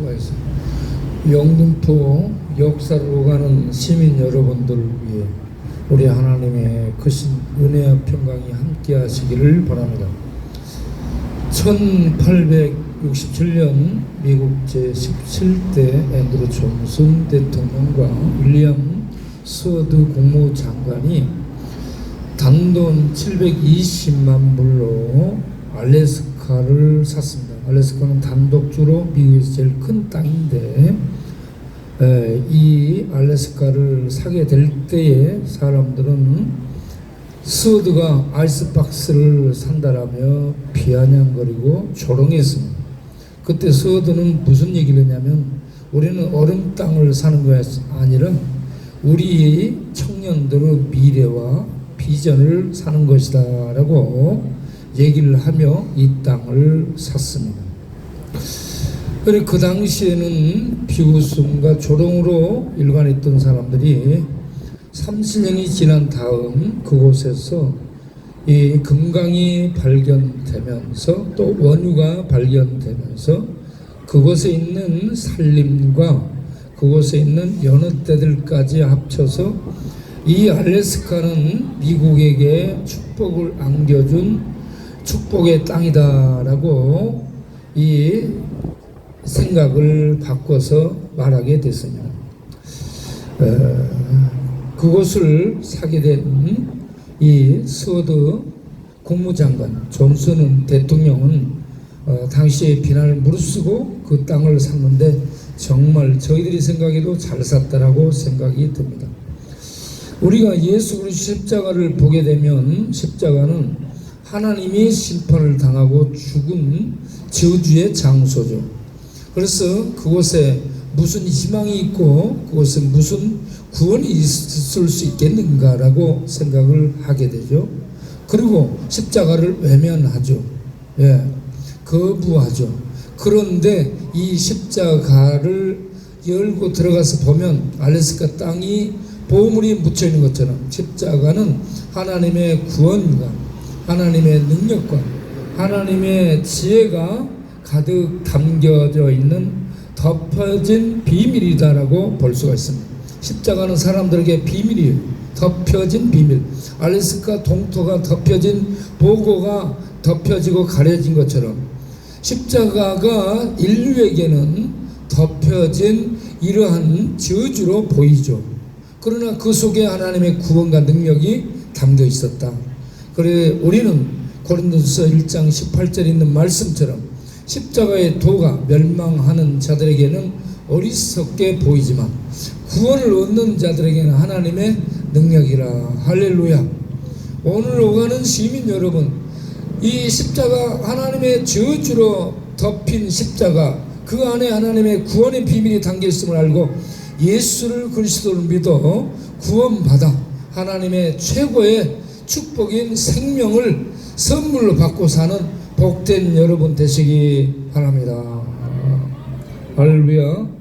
수고하셨습니다. 영등포 역사를 오가는 시민 여러분들 위해 우리 하나님의 크신 은혜와 평강이 함께 하시기를 바랍니다. 1867년 미국 제17대 앤드루 존슨 대통령과 윌리엄 스워드 국무장관이 단돈 720만 불로 알래스카를 샀습니다. 알래스카는 단독주로 미국에서 제일 큰 땅인데 에, 이 알래스카를 사게 될 때에 사람들은 스워드가 아이스박스를 산다라며 비아냥거리고 조롱했습니다. 그때 스워드는 무슨 얘기를 했냐면 우리는 얼음 땅을 사는 것이 아니라 우리 청년들의 미래와 비전을 사는 것이다라고 얘기를 하며 이 땅을 샀습니다. 그리고 그 당시에는 비웃음과 조롱으로 일관했던 사람들이 30년이 지난 다음 그곳에서 이 금강이 발견되면서 또 원유가 발견되면서 그곳에 있는 산림과 그곳에 있는 여느 때들까지 합쳐서 이 알래스카는 미국에게 축복을 안겨준 축복의 땅이다라고 이 생각을 바꿔서 말하게 됐습니다. 어, 그곳을 사게 된 이 스워드 국무장관 존슨 대통령은 어, 당시에 비난을 무릅쓰고 그 땅을 샀는데 정말 저희들이 생각해도 잘 샀다라고 생각이 듭니다. 우리가 예수 그리스도 십자가를 보게 되면 십자가는 하나님이 심판을 당하고 죽은 저주의 장소죠. 그래서 그곳에 무슨 희망이 있고 그곳에 무슨 구원이 있을 수 있겠는가라고 생각을 하게 되죠. 그리고 십자가를 외면하죠. 예, 거부하죠. 그런데 이 십자가를 열고 들어가서 보면 알래스카 땅이 보물이 묻혀 있는 것처럼 십자가는 하나님의 구원과 하나님의 능력과 하나님의 지혜가 가득 담겨져 있는 덮여진 비밀이다라고 볼 수가 있습니다. 십자가는 사람들에게 비밀이에요. 덮여진 비밀. 알래스카 동토가 덮여진 보고가 덮여지고 가려진 것처럼 십자가가 인류에게는 덮여진 이러한 저주로 보이죠. 그러나 그 속에 하나님의 구원과 능력이 담겨 있었다. 그래 우리는 고린도서 1장 18절에 있는 말씀처럼 십자가의 도가 멸망하는 자들에게는 어리석게 보이지만 구원을 얻는 자들에게는 하나님의 능력이라 할렐루야. 오늘 오가는 시민 여러분, 이 십자가 하나님의 저주로 덮인 십자가 그 안에 하나님의 구원의 비밀이 담겨 있음을 알고 예수를 그리스도를 믿어 구원받아 하나님의 최고의 축복인 생명을 선물로 받고 사는 복된 여러분 되시기 바랍니다. 할렐루야.